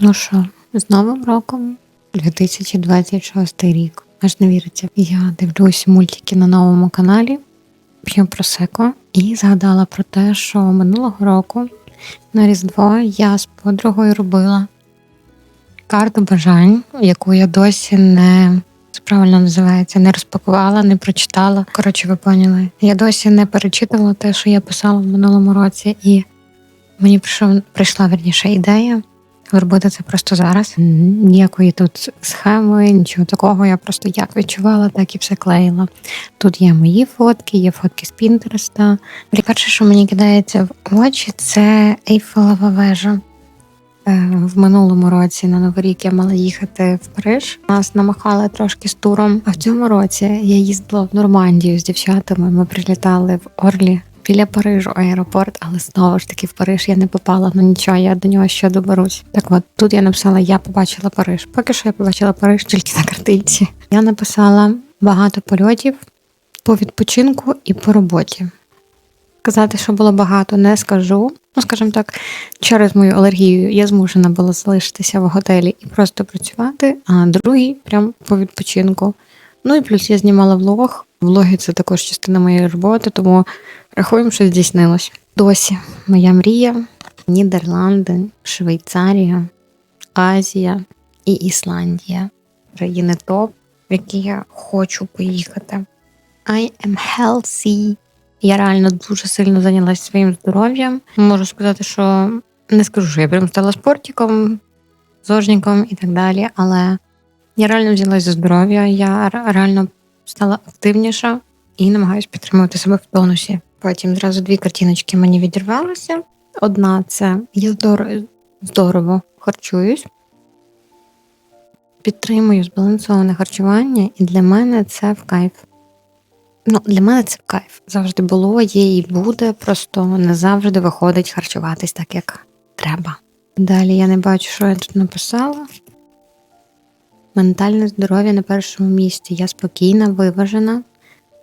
Ну що, з Новим роком 2026 рік. Аж не віриться. Я дивлюсь мультики на новому каналі, п'ю просеко і згадала про те, що минулого року на Різдво я з подругою робила карту бажань, яку я досі не це правильно називається, не розпакувала, не прочитала. Коротше, ви поняли. Я досі не перечитувала те, що я писала в минулому році, і мені прийшов, прийшла верніше ідея зробити це просто зараз. Ніякої тут схеми, нічого такого. Я просто як відчувала, так і все клеїла. Тут є мої фотки, є фотки з Пінтереста. Перше, що мені кидається в очі, це Ейфелева вежа. Е, В минулому році на Новий рік я мала їхати в Париж. Нас намахали трошки з туром. А в цьому році я їздила в Нормандію з дівчатами. Ми прилітали в Орлі біля Парижу аеропорт, але знову ж таки в Париж я не попала. Ну нічого, я до нього ще доберусь. Так от тут я написала: Я побачила Париж. Поки що я побачила Париж тільки на картинці. Я написала багато польотів по відпочинку і по роботі. Казати, що було багато, не скажу. Ну, скажімо так, через мою алергію я змушена була залишитися в готелі і просто працювати, а другий прям по відпочинку. Ну і плюс я знімала влог. Влоги це також частина моєї роботи, тому рахуємо, що здійснилось. Досі моя мрія Нідерланди, Швейцарія, Азія і Ісландія. Країни топ, в які я хочу поїхати. I am healthy. Я реально дуже сильно зайнялася своїм здоров'ям. Можу сказати, що не скажу, що я прям стала спортиком, зожником і так далі, але я реально взялася за здоров'я, я реально стала активніша і намагаюся підтримувати себе в тонусі. Потім зразу дві картиночки мені відірвалися. Одна це я здорово, здорово харчуюсь, підтримую збалансоване харчування, і для мене це в кайф. Ну, для мене це в кайф. Завжди було, є і буде, просто не завжди виходить харчуватись так, як треба. Далі я не бачу, що я тут написала. Ментальне здоров'я на першому місці. Я спокійна, виважена,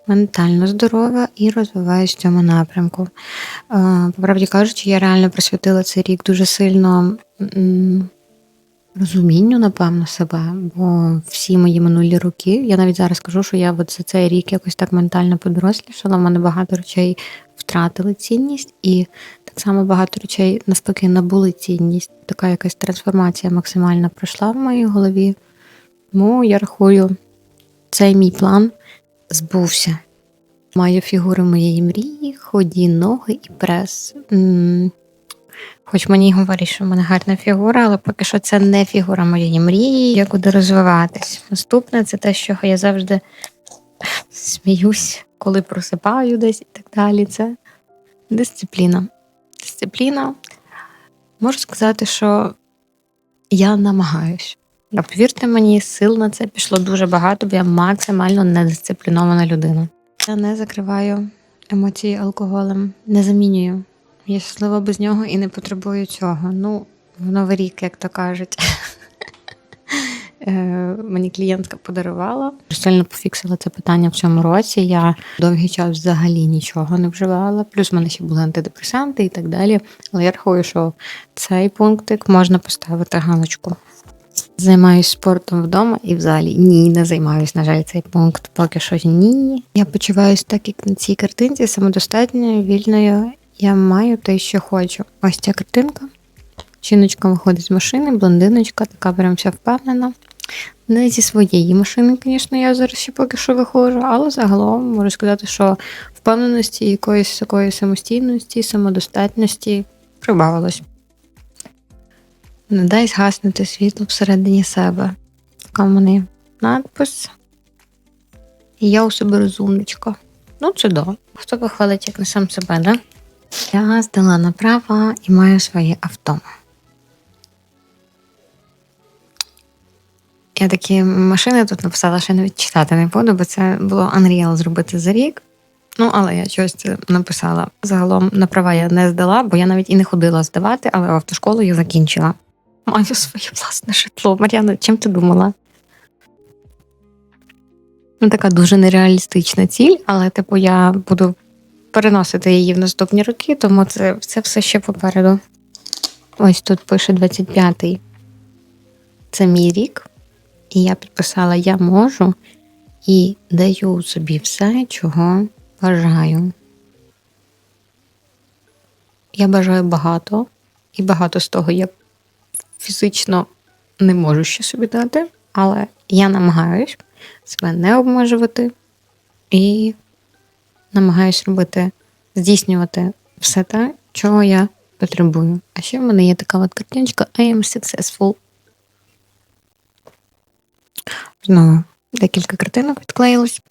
ментально здорова і розвиваюсь в цьому напрямку. Е, По правді кажучи, я реально присвятила цей рік дуже сильно розумінню, напевно, себе, бо всі мої минулі роки, я навіть зараз кажу, що я от за цей рік якось так ментально подорослішала. в мене багато речей втратили цінність, і так само багато речей навпаки набули цінність. Така якась трансформація максимальна пройшла в моїй голові. Тому я рахую, цей мій план збувся. Маю фігуру моєї мрії, ході, ноги і прес. Хоч мені говорять, що в мене гарна фігура, але поки що це не фігура моєї мрії, я буду розвиватись. Наступне це те, що я завжди сміюсь, коли просипаю десь і так далі. Це дисципліна. Дисципліна. Можу сказати, що я намагаюсь. А повірте мені, сил на це пішло дуже багато, бо я максимально недисциплінована людина. Я не закриваю емоції алкоголем, не замінюю. Я щаслива без нього і не потребую цього. Ну, в новий рік, як то кажуть. Е, Мені клієнтка подарувала. Сильно пофіксила це питання в цьому році. Я довгий час взагалі нічого не вживала. Плюс в мене ще були антидепресанти і так далі. Але я рахую, що цей пунктик можна поставити галочку. Займаюсь спортом вдома і в залі. Ні, не займаюсь, на жаль, цей пункт. Поки що ні. Я почуваюсь так, як на цій картинці, самодостатньою, вільною. Я маю те, що хочу. Ось ця картинка. Жіночка виходить з машини, блондиночка, така прям вся впевнена. Не зі своєї машини, звісно, я зараз ще поки що виходжу, але загалом можу сказати, що впевненості, якоїсь такої самостійності, самодостатності прибавилось. Не дай згаснути світло всередині себе. Така в мене надпис. І я у себе розумничка. Ну, це да. Хто похвалить, як не сам себе, да? Я здала на право і маю своє авто. Я такі машини тут написала, що я навіть читати не буду, бо це було Unreal зробити за рік. Ну, але я щось це написала. Загалом на права я не здала, бо я навіть і не ходила здавати, але автошколу я закінчила. Маю своє власне житло. Мар'яна, чим ти думала? Ну, така дуже нереалістична ціль, але типу я буду переносити її в наступні роки, тому це, це все ще попереду. Ось тут пише 25-й. це мій рік, і я підписала Я можу і даю собі все, чого бажаю. Я бажаю багато, і багато з того я фізично не можу ще собі дати, але я намагаюсь себе не обмежувати і намагаюсь робити, здійснювати все те, чого я потребую. А ще в мене є така от картиночка I am successful. Знову декілька картинок відклеїлось.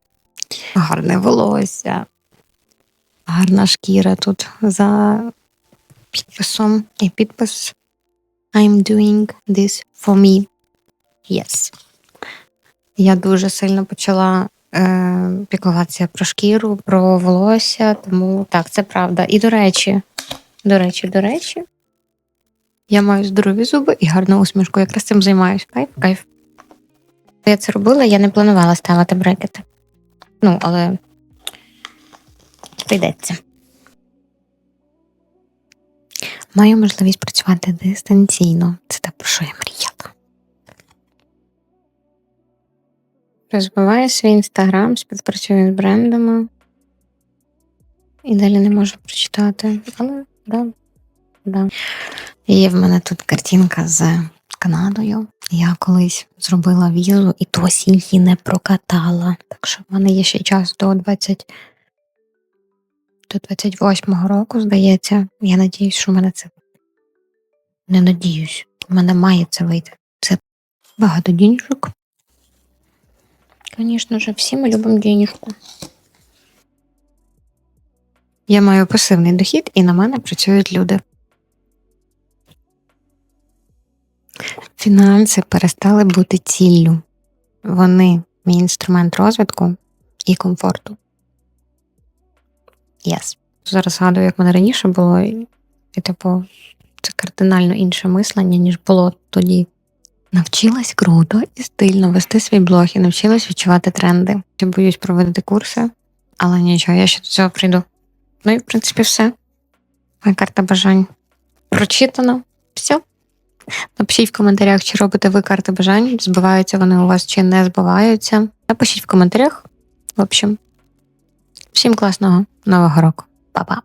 Гарне волосся, гарна шкіра тут за підписом. І підпис I'm doing this for me. Yes. Я дуже сильно почала е, піклуватися про шкіру, про волосся, тому так, це правда. І до речі, до речі, до речі, я маю здорові зуби і гарну усмішку. Якраз цим займаюсь. Кайф, кайф. Я це робила, я не планувала ставити брекети. Ну, але прийдеться. Маю можливість працювати дистанційно. Це те, про що я мріяла. Розвиваю свій інстаграм, співпрацюю з брендами. І далі не можу прочитати. Але да, да. Є в мене тут картинка з Канадою. Я колись зробила візу і досі її не прокатала. Так що в мене є ще час до 20 до 28-го року, здається. Я надіюсь, що в мене це не надіюсь. У мене має це вийти. Це багато денежок. Звісно ж, всі ми любимо денежку. Я маю пасивний дохід, і на мене працюють люди. Фінанси перестали бути ціллю. Вони мій інструмент розвитку і комфорту. Yes. Зараз згадую, як мене раніше було, і, типу, це кардинально інше мислення, ніж було тоді. Навчилась круто і стильно вести свій блог і навчилась відчувати тренди. Я боюсь проводити курси, але нічого, я ще до цього прийду. Ну і в принципі все. Моя карта бажань прочитана. Все. Напишіть в коментарях, чи робите ви карти бажань, збиваються вони у вас чи не збиваються. Напишіть в коментарях. В общем, всім класного нового року. Па-па!